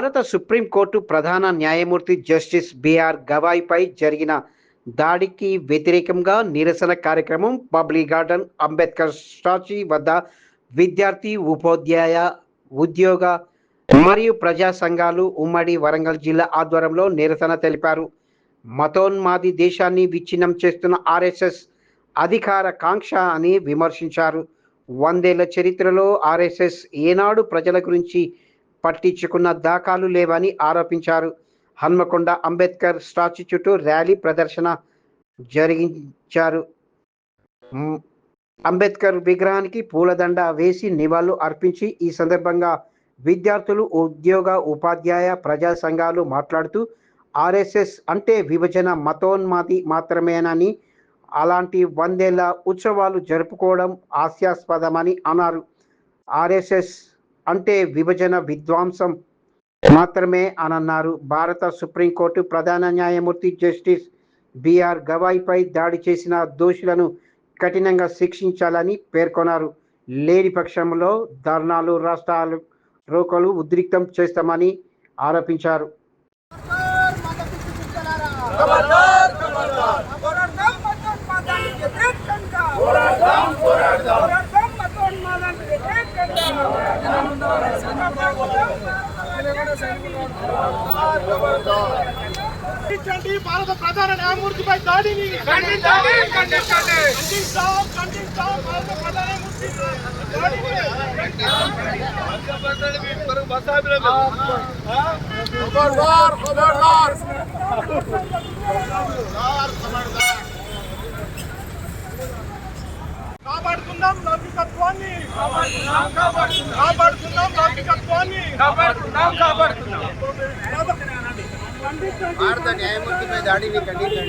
భారత సుప్రీంకోర్టు ప్రధాన న్యాయమూర్తి జస్టిస్ బిఆర్ గవాయ్పై జరిగిన దాడికి వ్యతిరేకంగా నిరసన కార్యక్రమం పబ్లిక్ గార్డెన్ అంబేద్కర్ స్టాచ్యూ వద్ద విద్యార్థి ఉపాధ్యాయ ఉద్యోగ మరియు ప్రజా సంఘాలు ఉమ్మడి వరంగల్ జిల్లా ఆధ్వర్యంలో నిరసన తెలిపారు. మతోన్మాది దేశాన్ని విచ్ఛిన్నం చేస్తున్న ఆర్ఎస్ఎస్ అధికార కాంక్ష అని విమర్శించారు. వందేళ్ళ చరిత్రలో ఆర్ఎస్ఎస్ ఏనాడు ప్రజల గురించి పట్టించుకున్న దాఖలు లేవని ఆరోపించారు. హన్మకొండ అంబేద్కర్ స్టాచ్యూ చుట్టూ ర్యాలీ ప్రదర్శన జరిగించారు. అంబేద్కర్ విగ్రహానికి పూలదండ వేసి నివాళులు అర్పించి ఈ సందర్భంగా విద్యార్థులు ఉద్యోగ ఉపాధ్యాయ ప్రజా సంఘాలు మాట్లాడుతూ ఆర్ఎస్ఎస్ అంటే విభజన మతోన్మాది మాత్రమేనని అలాంటి వందేళ్ళ ఉత్సవాలు జరుపుకోవడం హాస్యాస్పదమని అన్నారు. ఆర్ఎస్ఎస్ అంటే విభజన విధ్వంసం మాత్రమే అని అన్నారు భారత సుప్రీంకోర్టు ప్రధాన న్యాయమూర్తి జస్టిస్ బిఆర్ గవాయ్పై దాడి చేసిన దోషులను కఠినంగా శిక్షించాలని పేర్కొన్నారు. లేని పక్షంలో ధర్నాలు రాష్ట్రాలు రోకలు ఉద్రిక్తం చేస్తామని ఆరోపించారు పోరాడదాం పోరాడదాం మతోన్మాదానికి వ్యతిరేకంగా ఖండించండి భారత ప్రధాన న్యాయమూర్తిపై దాడిని ఖండించాలి ఖండించండి ఖండిస్తాం ఖండిస్తాం భారత ప్రధాన న్యాయమూర్తి దాడిని ఖబర్దార్ ఖబర్దార్ కాపాడుకుందాం లౌకికత్వాన్ని కాపాడుకుందాం లౌకికత్వాన్ని భారత న్యాయమూర్తిపై దాడిని ఖండించండి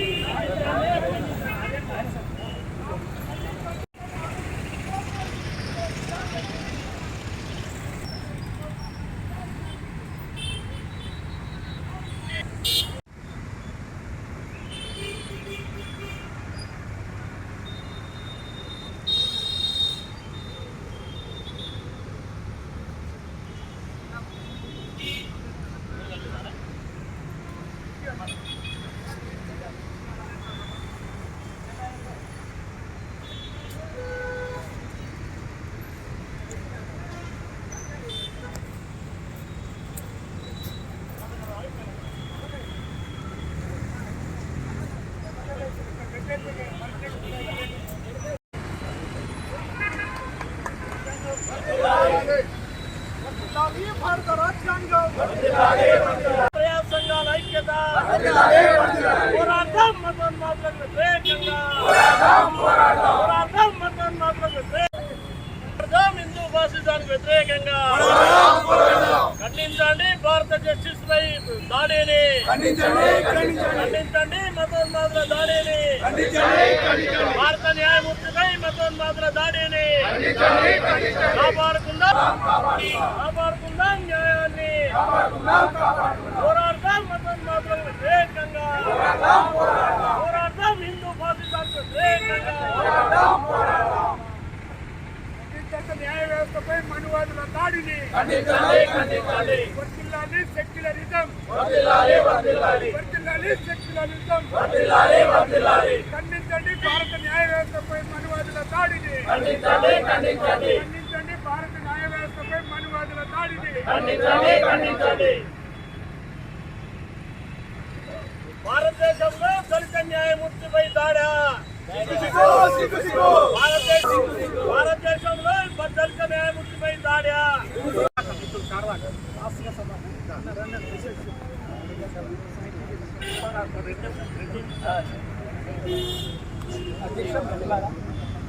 వర్ధిల్లాలి భారత రాజ్యాంగం ప్రజా సంఘాల ఐక్యత పోరాటం మతోన్మాదులకు వ్యతిరేకంగా పోరాటం మతోన్మాదులకు వ్యతిరేకంగా హిందూ ఫాసిజానికి వ్యతిరేకంగా ఖండించండి భారత జస్టిస్ పై దాడిని ఖండించండి మతోన్మాదుల దాడిని భారత న్యాయమూర్తిపై మతోన్మాదుల దాడిని కాపాడుకుందాం కాపాడుకుందాం న్యాయాన్ని పోరాడదాం మతోన్మాదులకు వ్యతిరేకంగా పోరాడదాం హిందూ ఫాసిజానికి వ్యతిరేకంగా ఖండించండి న్యాయ వ్యవస్థపై మనువాదుల దాడిని వర్తిల్లాలి సెక్యులరిజం వర్తిల్లాలి సెక్యులరిజం ఖండించండి భారత న్యాయ వ్యవస్థపై మనువాదుల దాడిని. ఖండించండి భారత న్యాయ వ్యవస్థపై మనువాదుల దాడిని. భారతదేశంలో దళిత న్యాయమూర్తిపై దాడా? భారతదేశం భారతదేశంలో దళిత న్యాయమూర్తిపై దాడా?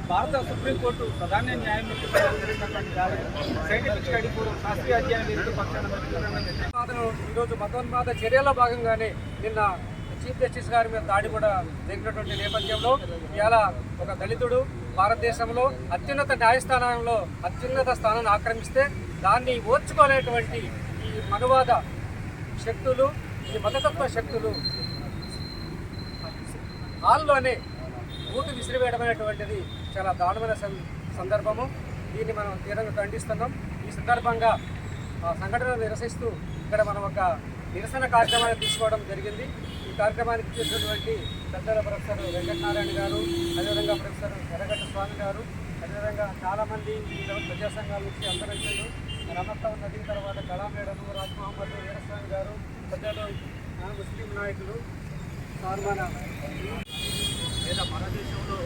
భారత సుప్రీంకోర్టు ప్రధాన న్యాయమూర్తి జరిగినటువంటి దాడి శాస్త్రీయ ఈరోజు మతోన్మాద చర్యలో భాగంగానే నిన్న చీఫ్ జస్టిస్ గారి మీద దాడి కూడా జరిగినటువంటి నేపథ్యంలో ఇవాళ ఒక దళితుడు భారతదేశంలో అత్యున్నత న్యాయస్థానంలో అత్యున్నత స్థానాన్ని ఆక్రమిస్తే దాన్ని ఓర్చుకోలేటువంటి ఈ మనువాద శక్తులు ఈ మతతత్వ శక్తులు హాల్లోనే బూటు విసిరివేయడమైనటువంటిది చాలా దారుణమైన సందర్భము. దీన్ని మనం తీవ్రంగా ఖండిస్తున్నాం. ఈ సందర్భంగా ఆ సంఘటనను నిరసిస్తూ ఇక్కడ మనం ఒక నిరసన కార్యక్రమాన్ని తీసుకోవడం జరిగింది. ఈ కార్యక్రమానికి చేసినటువంటి పెద్దల ప్రొఫెసర్ వెంకటనారాయణ గారు అదేవిధంగా ప్రొఫెసర్ ఎర్రగడ్డ స్వామి గారు అదేవిధంగా చాలామంది ప్రజా సంఘాల నుంచి అందరూ వచ్చారు. నదిన తర్వాత కళా మేడము రాజ్ మహమ్మద్ వీరస్వామి గారు పెద్దలు ముస్లిం నాయకులు సార్మాన లేదా మన దేశంలో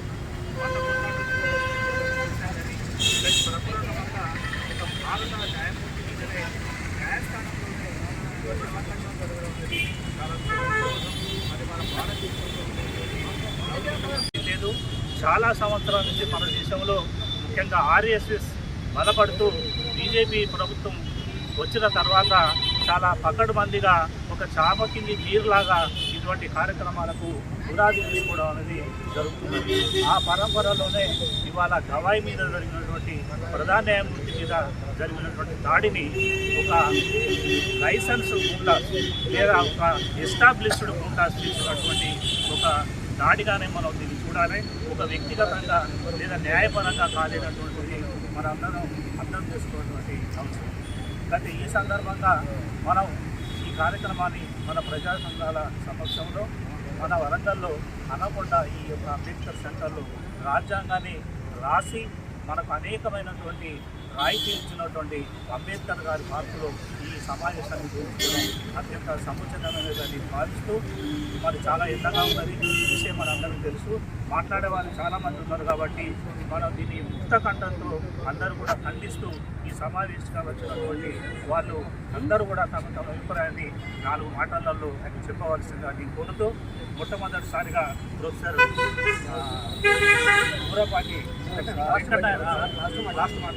ఒక భారత న్యాయమూర్తి మీదనే న్యాయస్థానంలోనే సంఘటన జరగడం అది మన భారతదేశంలో లేదు. చాలా సంవత్సరాల నుంచి మన దేశంలో ముఖ్యంగా ఆర్ఎస్ఎస్ బలపడుతూ బీజేపీ ప్రభుత్వం వచ్చిన తర్వాత చాలా పకడ్బందీగా ఒక చాప కింది నీరులాగా ఇటువంటి కార్యక్రమాలకు పునాది తీసుకోవడం అనేది జరుగుతుంది ఆ పరంపరలోనే ఇవాళ గవాయి మీద జరిగినటువంటి ప్రధాన న్యాయమూర్తి మీద జరిగినటువంటి దాడిని ఒక లైసెన్స్ గుండా లేదా ఒక ఎస్టాబ్లిష్డ్ గుండా తీసుకున్నటువంటి ఒక దాడిగానే మనం దీన్ని చూడాలి. ఒక వ్యక్తిగతంగా లేదా న్యాయపరంగా కాలేనటువంటిది మనందరం అర్థం చేసుకున్నటువంటి అవసరం. అయితే ఈ సందర్భంగా మనం ఈ కార్యక్రమాన్ని మన ప్రజా సంఘాల సమక్షంలో మన వరంగల్లో అనకుండా ఈ యొక్క అంబేద్కర్ సెంటర్లో రాజ్యాంగాన్ని రాసి మనకు అనేకమైనటువంటి రాయితీ ఇచ్చినటువంటి అంబేద్కర్ గారి మార్పులో ఈ సమావేశాన్ని జరుగుతుంది అత్యంత సముచితమైనదని భావిస్తూ మరి చాలా ఎండగా ఉన్నది. ఈ విషయం మనందరికీ తెలుసు. మాట్లాడే వాళ్ళు చాలా మంది ఉన్నారు కాబట్టి మనం దీన్ని ముక్త కంఠంతో అందరూ కూడా ఖండిస్తూ ఈ సమావేశంగా వచ్చినటువంటి వాళ్ళు అందరూ కూడా తమ తమ అభిప్రాయాన్ని నాలుగు మాటలలో చెప్పవలసిందిగా నేను కోరుతూ మొట్టమొదటిసారిగా ప్రొఫెసర్ ఆ, ఊరపాటి లాస్ట్ మాట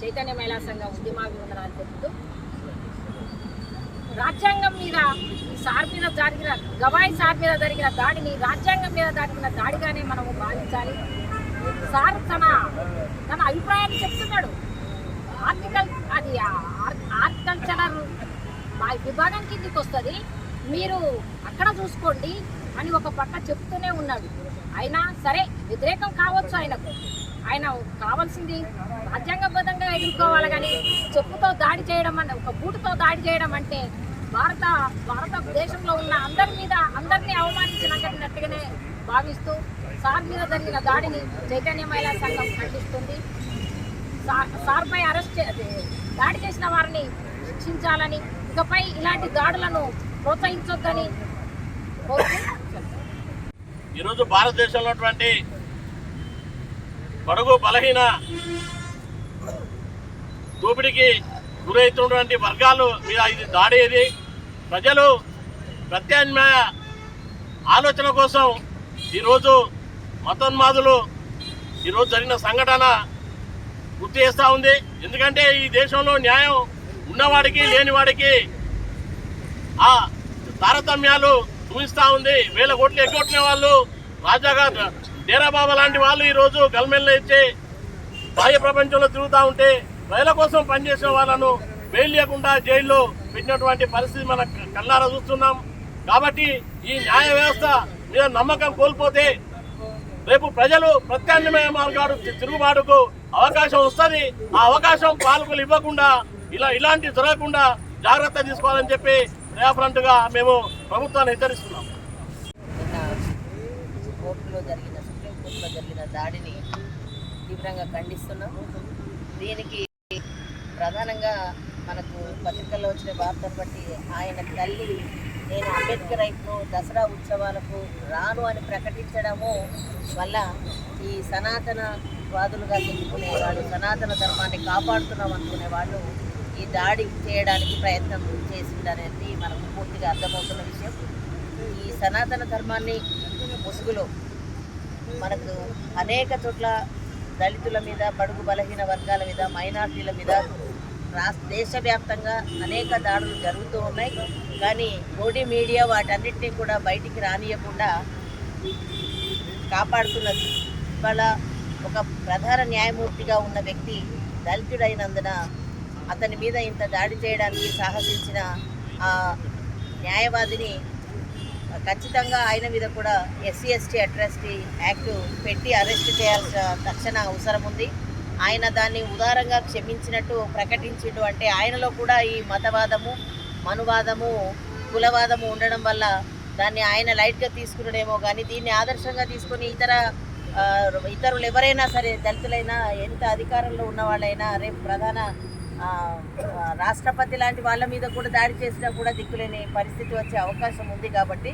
చైతన్య మహిళా సంఘం ఉద్యమాభివందనాలు తెలుపుతూ రాజ్యాంగం మీద ఈ సార్ మీద జరిగిన గవాయి సార్ మీద జరిగిన దాడిని రాజ్యాంగం మీద జరిగిన దాడిగానే మనము భావించాలి. సార్ తన తన అభిప్రాయాన్ని చెప్తున్నాడు. ఆర్టికల్ అది ఆర్టికల్చరల్ విభాగం కిందికి వస్తుంది. మీరు అక్కడ చూసుకోండి అని ఒక పక్క చెప్తూనే ఉన్నాడు. అయినా సరే వ్యతిరేకం కావచ్చు ఆయనకు. ఆయన కావాల్సింది రాజ్యాంగబద్ధంగా ఎదుర్కోవాలి కానీ చెప్పుతో దాడి చేయడం అంటే ఒక బూటుతో దాడి చేయడం అంటే భారత భారతదేశంలో ఉన్న అందరి మీద అందరినీ అవమానించినట్టుగానే భావిస్తూ సార్ మీద జరిగిన దాడిని చైతన్య మహిళా సంఘం ఖండిస్తుంది. సార్పై అరెస్ట్ చే- దాడి చేసిన వారిని శిక్షించాలని ఇకపై ఇలాంటి దాడులను ప్రోత్సహించొద్దని ఈరోజు భారతదేశంలో ఉన్నటువంటి బడుగు బలహీన దోపిడీకి గురవుతున్నటువంటి వర్గాలు మీద ఇది దాడేది ప్రజలు ప్రత్యామ్నాయ ఆలోచన కోసం ఈరోజు మతోన్మాదులు ఈరోజు జరిగిన సంఘటన గుర్తు చేస్తూ ఉంది. ఎందుకంటే ఈ దేశంలో న్యాయం ఉన్నవాడికి లేనివాడికి ఆ తారతమ్యాలు చూపిస్తూ ఉంది. వేల కోట్లు ఎగ్గొట్టిన వాళ్ళు రాజాగా డేరాబాబా లాంటి వాళ్ళు ఈరోజు గల్మెల్లో ఇచ్చి బాహ్య ప్రపంచంలో తిరుగుతూ ఉంటే ప్రజల కోసం పనిచేసే వాళ్ళను బెయిల్ లేకుండా జైల్లో పెట్టినటువంటి పరిస్థితి మన కళ్ళారా చూస్తున్నాం. కాబట్టి ఈ న్యాయ వ్యవస్థ మీద నమ్మకం కోల్పోతే రేపు ప్రజలు ప్రత్యామ్నాయ మార్గాడు తిరుగుబాటుకు అవకాశం వస్తుంది. ఆ అవకాశం పాలకులు ఇవ్వకుండా ఇలా ఇలాంటి జరగకుండా జాగ్రత్త తీసుకోవాలని చెప్పి రేఫరెంట్గా మేము ప్రభుత్వాన్ని హెచ్చరిస్తున్నాం. కోర్టులో జరిగిన సుప్రీంకోర్టులో జరిగిన దాడిని తీవ్రంగా ఖండిస్తున్నాం. దీనికి ప్రధానంగా మనకు పత్రికల్లో వచ్చిన వార్తను బట్టి ఆయన తల్లి నేను అంబేద్కర్ రైతును దసరా ఉత్సవాలకు రాను అని ప్రకటించడము వల్ల ఈ సనాతన వాదులుగా చెప్పుకునే సనాతన ధర్మాన్ని కాపాడుతున్నాం అనుకునే వాళ్ళు ఈ దాడి చేయడానికి ప్రయత్నం చేసిందనేది మనకు పూర్తిగా అర్థమవుతున్న విషయం. ఈ సనాతన ధర్మాన్ని ముసుగులో మనకు అనేక చోట్ల దళితుల మీద బడుగు బలహీన వర్గాల మీద మైనార్టీల మీద రాష్ట్ర దేశవ్యాప్తంగా అనేక దాడులు జరుగుతూ ఉన్నాయి. కానీ మోడీ మీడియా వాటన్నిటిని కూడా బయటికి రానియకుండా కాపాడుతున్నది. ఇవాళ ఒక ప్రధాన న్యాయమూర్తిగా ఉన్న వ్యక్తి దళితుడైనందున అతని మీద ఇంత దాడి చేయడానికి సాహసించిన ఆ న్యాయవాదిని ఖచ్చితంగా ఆయన మీద కూడా ఎస్సీ ఎస్టీ అట్రాసిటీ యాక్ట్ పెట్టి అరెస్ట్ చేయాల్సిన తక్షణ అవసరం ఉంది. ఆయన దాన్ని ఉదారంగా క్షమించినట్టు ప్రకటించిండు. అంటే ఆయనలో కూడా ఈ మతవాదము మనువాదము కులవాదము ఉండడం వల్ల దాన్ని ఆయన లైట్గా తీసుకున్నాడేమో కానీ దీన్ని ఆదర్శంగా తీసుకొని ఇతర ఇతరులు ఎవరైనా సరే దళితులైనా ఎంత అధికారంలో ఉన్న వాళ్ళైనా రేపు ప్రధాన రాష్ట్రపతి లాంటి వాళ్ళ మీద కూడా దాడి చేసినా కూడా దిక్కులేని పరిస్థితి వచ్చే అవకాశం ఉంది కాబట్టి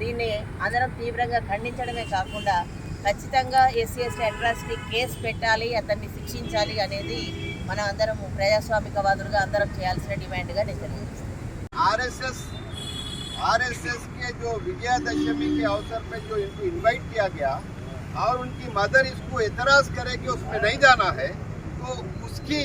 దీన్ని అందరం తీవ్రంగా ఖండించడమే కాకుండా ఖచ్చితంగా ఎస్సీ ఎస్టీ అట్రాసిటీ కేసు పెట్టాలి అతన్ని శిక్షించాలి అనేది మనం అందరం ప్రజాస్వామికవాదులుగా అందరం చేయాల్సిన డిమాండ్గా నేను తెలియజేస్తాను आरएसएस आरएसएस के जो विजयादशमी के अवसर पे जो इनको इनवाइट किया गया और उनकी मदर इसको एतराज करे कि उसमें नहीं जाना है तो उसकी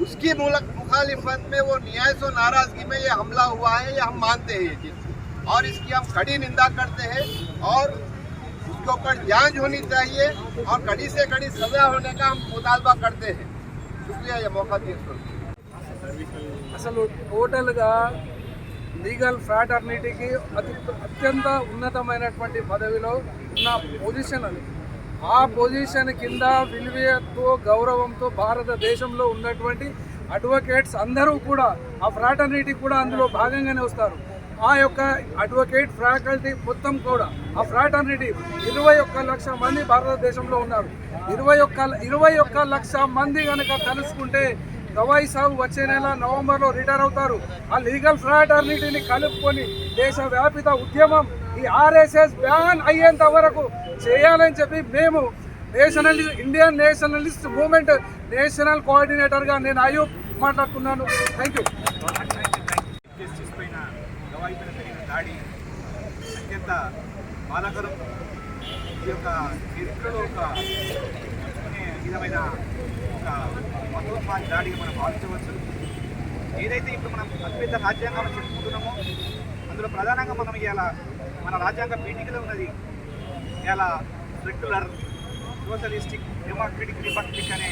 उसकी मुलक मुखालिफत में वो न्याय सो नाराजगी में ये हमला हुआ है ये हम मानते हैं ये चीज़ और इसकी हम कड़ी निंदा करते हैं और उसके ऊपर जांच होनी चाहिए और कड़ी से कड़ी सजा होने का हम मुतालबा करते हैं शुक्रिया ये मौका दिए इसको అసలు టోటల్గా లీగల్ ఫ్రాటర్నిటీకి అతి అత్యంత ఉన్నతమైనటువంటి పదవిలో ఉన్న పొజిషన్ అది ఆ పొజిషన్ కింద విలువతో గౌరవంతో భారతదేశంలో ఉన్నటువంటి అడ్వకేట్స్ అందరూ కూడా ఆ ఫ్రాటర్నిటీ కూడా అందులో భాగంగానే వస్తారు ఆ యొక్క అడ్వకేట్ ఫ్యాకల్టీ మొత్తం కూడా ఆ ఫ్రాటర్నిటీ ఇరవై ఒక్క లక్ష మంది భారతదేశంలో ఉన్నారు. ఇరవై ఒక్క ఇరవై ఒక్క లక్ష మంది కనుక కలుసుకుంటే గవాయి సాగు వచ్చే నెల నవంబర్లో రిటైర్ అవుతారు. ఆ లీగల్ ఫ్రాటర్నిటీని కలుపుకొని దేశవ్యాపిత ఉద్యమం ఈ ఆర్ఎస్ఎస్ బ్యాన్ అయ్యేంత వరకు చేయాలని చెప్పి మేము nationalist Indian nationalist movement national కోఆర్డినేటర్గా నేను అయూబ్ మాట్లాడుతున్నాను. థ్యాంక్ యూ వైపున జరిగిన దాడి అత్యంత బాధాకరం. ఈ యొక్క చరిత్రలో ఒక విధమైన ఒక మతోన్మాద దాడిగా మనం భావించవచ్చు. ఏదైతే ఇప్పుడు మనం అతిపెద్ద రాజ్యాంగం చెప్పుకుంటున్నామో అందులో ప్రధానంగా మనం ఇలా మన రాజ్యాంగ పీఠికలో ఉన్నది ఇలా సెక్యులర్ సోషలిస్టిక్ డెమోక్రటిక్ రిపబ్లిక్ అనే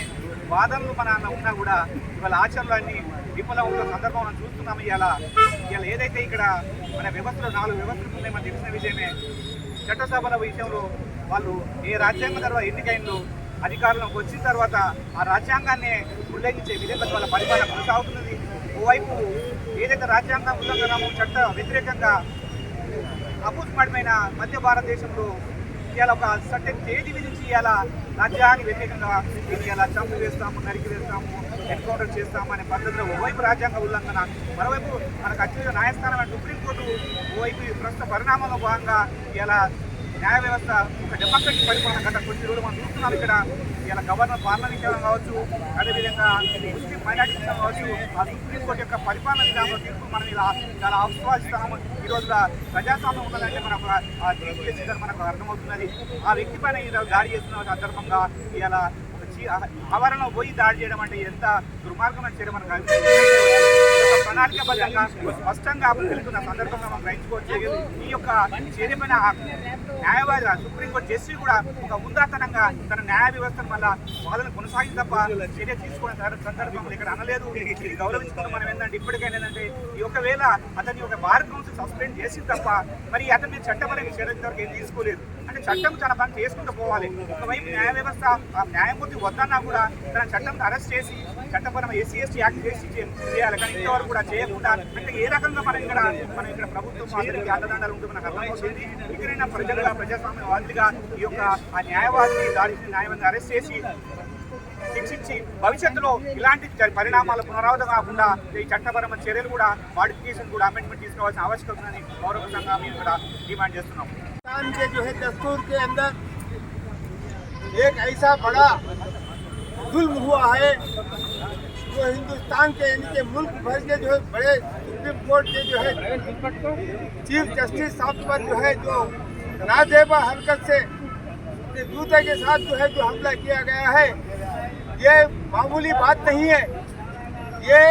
వాదనలు మన ఉన్నా కూడా ఇవాళ ఆచరణలన్నీ విఫలం ఉన్న సందర్భం మనం చూస్తున్నాము ఇవాళ. ఇవాళ ఏదైతే ఇక్కడ మన వ్యవస్థలు నాలుగు వ్యవస్థలు ఉన్నాయి మనకు తెలిసిన విషయమే చట్టసభల విషయంలో వాళ్ళు ఏ రాజ్యాంగం తర్వాత ఎన్నికైందో అధికారంలోకి వచ్చిన తర్వాత ఆ రాజ్యాంగాన్ని ఉల్లంఘించే విధంగా వాళ్ళ పరిపాలన కొనసాగుతున్నది. ఓవైపు ఏదైతే రాజ్యాంగం ఉల్లంఘనము చట్ట వ్యతిరేకంగా అభూతపడమైన మధ్య భారతదేశంలో ఇవాళ ఒక సర్టెన్ తేదీ విధించి ఇవాళ రాజ్యానికి వ్యతిరేకంగా ఇవాళ చంపు వేస్తాము నరికి వేస్తాము ఎన్కౌంటర్ చేస్తామనే పద్ధతిలో ఓవైపు రాజ్యాంగ ఉల్లంఘన మరోవైపు మనకు అత్యంత న్యాయస్థానం సుప్రీంకోర్టు ఓవైపు ఈ ప్రస్తుత పరిణామంలో భాగంగా ఇలా న్యాయ వ్యవస్థ ఒక డెమోక్రటిక్ పరిపాలన గత కొద్ది రోజులు మనం చూస్తున్నాం ఇక్కడ. ఇలా గవర్నర్ పాలన విషయం కావచ్చు అదేవిధంగా ముస్లిం మైనార్టీ విషయం కావచ్చు ఆ సుప్రీంకోర్టు యొక్క పరిపాలన విధానంలో తీర్పు మనం ఇలా చాలా ఆస్వాదిస్తాము. ఈ రోజున ప్రజాస్వామ్యం ఉన్నదంటే మనకు ఆ తీర్పు చేసిన మనకు అర్థమవుతున్నది. ఆ వ్యక్తి పైన ఇలా దాడి చేస్తున్న సందర్భంగా ఇలా ఒక ఆవరణలో పోయి దాడి చేయడం అంటే ఎంత దుర్మార్గమైన చర్య మనకు ప్రణాళికబద్ధంగా స్పష్టంగా వెళ్తున్న సందర్భంగా మనం గ్రహించుకోవచ్చు ఈ యొక్క చేరిపోయిన న్యాయవాద న్యాయవాది సుప్రీంకోర్టు జస్టిస్ కూడా ఒక ఉందాతనంగా తన న్యాయ వ్యవస్థను మళ్ళా వాదన కొనసాగింది తప్ప చర్య తీసుకునే సందర్భంలో ఇక్కడ అనలేదు. ఇది మనం ఏంటంటే ఇప్పటికైనా ఏంటంటే ఈ ఒకవేళ అతని ఒక బార్ కౌన్సిల్ సస్పెండ్ చేసింది తప్ప మరి అతని మీద చట్టపరంగా చర్య వరకు ఏం తీసుకోలేదు. అంటే చట్టం తన పని చేసుకుంటూ పోవాలి. ఒకవైపు న్యాయ వ్యవస్థ ఆ న్యాయమూర్తి వద్దన్నా కూడా తన చట్టం అరెస్ట్ చేసి చట్టపరమైన ఎస్సీ ఎస్టీ యాక్ట్ చేసి చే- చేయాలి కానీ ఇంతవరకు కూడా చేయకుండా అంటే ఏ రకంగా మనం ఇక్కడ మనం ఇక్కడ ప్రభుత్వం అందరికీ అండదండలు ఉంటే మనకు అర్థమవుతుంది ఇక్కడైనా ప్రజలుగా ప్రజాస్వామ్య వాదులుగా ఈ యొక్క ఆ న్యాయవాదిని దాడి న్యాయవాదిని అరెస్ట్ చేసి శిక్షించి భవిష్యత్తులో ఇలాంటి చ- పరిణామాలు పునరావృతం కాకుండా ఈ చట్టపరమైన చర్యలు కూడా మాడిఫికేషన్ కూడా అమెండ్మెంట్ తీసుకోవాల్సిన ఆవశ్యకత ఉందని గౌరవ సంఘం మేము ఇక్కడ డిమాండ్ చేస్తున్నాం हिंदुस्तान के जो है दस्तूर के अंदर एक ऐसा बड़ा जुल्म हुआ है जो हिंदुस्तान के यानी कि मुल्क भर के जो है बड़े सुप्रीम कोर्ट के जो है चीफ जस्टिस साहब पर जो है जो नाजेबा हरकत से जूते के साथ जो है जो हमला किया गया है, ये मामूली बात नहीं है। ये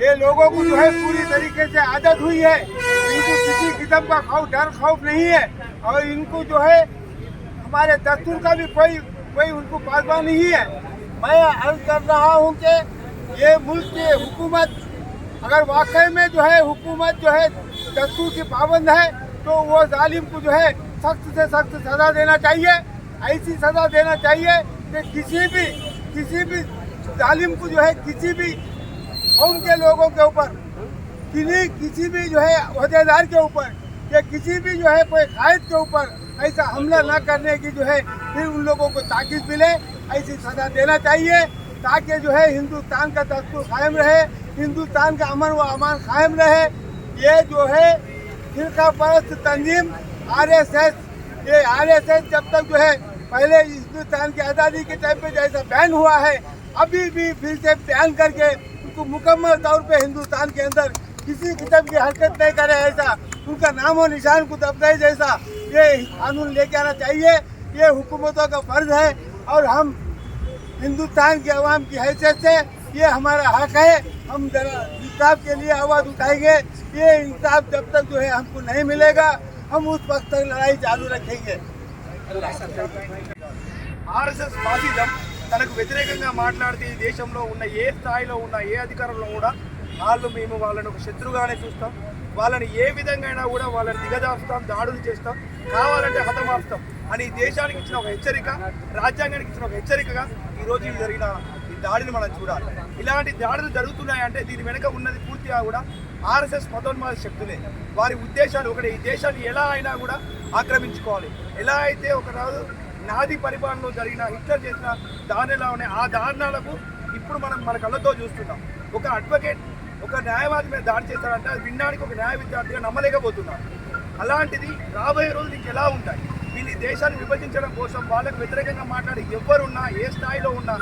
ये लोगों को जो है पूरी तरीके से आदत हुई है। इनको किसी किस्म का खौफ डर खौफ नहीं है। और इनको जो है, हमारे दस्तूर का भी कोई कोई उनको पासवा नहीं है। मैं अर्ज़ कर रहा हूँ कि ये मुल्क की हुकूमत, अगर वाकई में जो है हुकूमत जो है दस्तूर की पाबंद है तो वो जालिम को जो है सख्त से सख्त सजा देना चाहिए, ऐसी सजा देना चाहिए कि किसी भी किसी भी तालीम को जो है किसी भी कौम के लोगों के ऊपर, किन्हीं, किसी भी जो है अहदेदार के ऊपर, या किसी भी जो है कोई कायद के ऊपर ऐसा हमला न करने की जो है फिर उन लोगों को ताकत मिले। ऐसी सजा देना चाहिए ताकि जो है हिंदुस्तान का दस्तूर कायम रहे, हिंदुस्तान का अमन व अमान कायम रहे। ये जो है फिरका परस्त तंजीम आर एस एस ये आर एस एस जब तक जो है पहले हिंदुस्तान की आज़ादी के टाइम पे जैसा बैन हुआ है, अभी भी फिर से बैन करके उनको मुकम्मल तौर पे हिंदुस्तान के अंदर किसी किस्म की हरकत नहीं करे ऐसा, उनका नाम और निशान को दबकाए जैसा ये कानून लेके आना चाहिए। ये हुकूमतों का फ़र्ज़ है और हम हिंदुस्तान की आवाम की हैसियत से ये हमारा हक है हम जरा इंसाफ के लिए आवाज़ उठाएंगे ये इंसाफ जब तक जो है हमको नहीं मिलेगा हम उस वक्त तक लड़ाई चालू रखेंगे ఆర్ఎస్ఎస్ ఫాసిజం తనకు వ్యతిరేకంగా మాట్లాడితే ఈ దేశంలో ఉన్న ఏ స్థాయిలో ఉన్న ఏ అధికారంలో కూడా వాళ్ళు మేము వాళ్ళని ఒక శత్రుగానే చూస్తాం వాళ్ళని ఏ విధంగా అయినా కూడా వాళ్ళని దిగజాస్తాం దాడులు చేస్తాం కావాలంటే హతమారుస్తాం అని దేశానికి ఇచ్చిన ఒక హెచ్చరిక రాజ్యాంగానికి ఇచ్చిన ఒక హెచ్చరికగా ఈరోజు జరిగిన ఈ దాడిని మనం చూడాలి. ఇలాంటి దాడులు జరుగుతున్నాయంటే దీని వెనుక ఉన్నది పూర్తిగా కూడా ఆర్ఎస్ఎస్ మతోన్మాద శక్తులే. వారి ఉద్దేశాలు ఒకటి ఈ దేశాన్ని ఎలా అయినా కూడా ఆక్రమించుకోవాలి. ఎలా అయితే ఒకరోజు నాది పరిపాలనలో జరిగిన హిట్లర్ చేసిన దారుణాలు ఉన్నాయి ఆ దారుణాలకు ఇప్పుడు మనం మన కళ్ళతో చూస్తున్నాం. ఒక అడ్వకేట్ ఒక న్యాయవాది మీద దాడి చేస్తాడంటే అది వినడానికి ఒక న్యాయ విద్యార్థిగా నమ్మలేకపోతున్నాం అలాంటిది రాబోయే రోజులు ఇంక ఎలా ఉంటాయి? వీళ్ళు దేశాన్ని విభజించడం కోసం వాళ్ళకు వ్యతిరేకంగా మాట్లాడి ఎవరున్నా ఏ స్థాయిలో ఉన్నా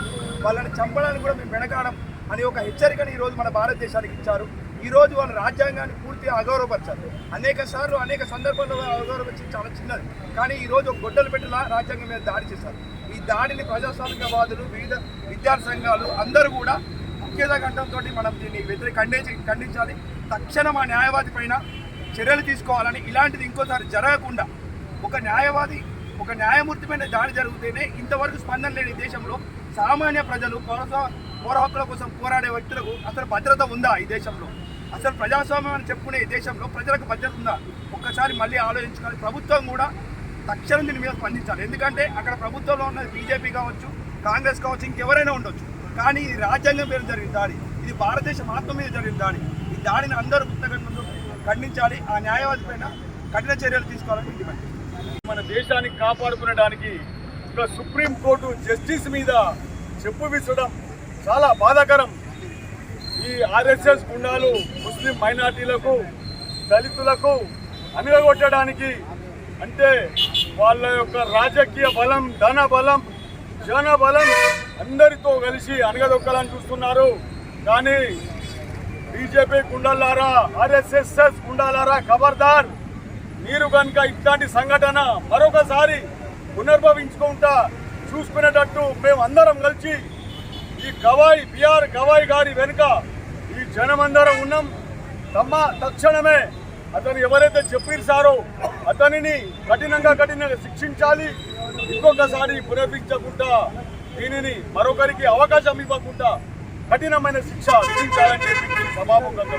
వాళ్ళని చంపడానికి కూడా మేము వెనకాడం అనే ఒక హెచ్చరికని ఈరోజు మన భారతదేశానికి ఇచ్చారు. ఈ రోజు వాళ్ళ రాజ్యాంగాన్ని పూర్తిగా అగౌరవపరచారు. అనేక సార్లు అనేక సందర్భాల్లో అగౌరవపరిచి చాలా చిన్నది. కానీ ఈ రోజు ఒక గొడ్డలు పెట్టిన రాజ్యాంగం మీద దాడి చేశారు. ఈ దాడిని ప్రజాస్వామికవాదులు వివిధ విద్యార్థి సంఘాలు అందరూ కూడా ముఖ్యత గంటంతో మనం దీన్ని వ్యతిరేక ఖండించి ఖండించాలి. తక్షణం ఆ న్యాయవాది పైన చర్యలు తీసుకోవాలని ఇలాంటిది ఇంకోసారి జరగకుండా ఒక న్యాయవాది ఒక న్యాయమూర్తి పైన దాడి జరిగితేనే ఇంతవరకు స్పందన లేని దేశంలో సామాన్య ప్రజలు పౌరస పౌర హక్కుల కోసం పోరాడే వ్యక్తులకు అసలు భద్రత ఉందా ఈ దేశంలో? అసలు ప్రజాస్వామ్యం అని చెప్పుకునే ఈ దేశంలో ప్రజలకు భద్రత ఉందా? ఒక్కసారి మళ్ళీ ఆలోచించుకోవాలి. ప్రభుత్వం కూడా తక్షణం దీని మీద స్పందించాలి. ఎందుకంటే అక్కడ ప్రభుత్వంలో ఉన్నది బీజేపీ కావచ్చు కాంగ్రెస్ కావచ్చు ఇంకెవరైనా ఉండొచ్చు. కానీ ఇది రాజ్యాంగం మీద జరిగిన దాడి ఇది భారతదేశం ఆత్మ మీద జరిగిన దాడి. ఈ దాడిని అందరూ పుస్తకంలో ఖండించాలి. ఆ న్యాయవాది పైన కఠిన చర్యలు తీసుకోవాలని డిమాండ్ మన దేశాన్ని కాపాడుకునడానికి ఒక సుప్రీంకోర్టు జస్టిస్ మీద చెప్పు విసడం చాలా బాధాకరం. ఈ ఆర్ఎస్ఎస్ గుండాలు ముస్లిం మైనార్టీలకు దళితులకు అనగొట్టడానికి అంటే వాళ్ళ యొక్క రాజకీయ బలం ధన బలం జన బలం అందరితో కలిసి అనగదొక్కాలని చూస్తున్నారు. కానీ బీజేపీ గుండాలారా ఆర్ఎస్ఎస్ఎస్ గుండాలారా ఖబర్దార్ మీరు కనుక ఇట్లాంటి సంఘటన మరొకసారి పునర్భవించుకుంటా చూసుకునేటట్టు మేము అందరం కలిసి ఈ గవాయి బిఆర్ గవాయి గారి వెనుక ఈ జనమందరం ఉన్నాం. తమ తక్షణమే అతను ఎవరైతే చెప్పిస్తారో అతనిని కఠినంగా కఠినంగా శిక్షించాలి. ఇంకొకసారి పునర్పించకుండా దీనిని మరొకరికి అవకాశం ఇవ్వకుండా కఠినమైన శిక్ష విధించాలని చెప్పి సభాముఖంగా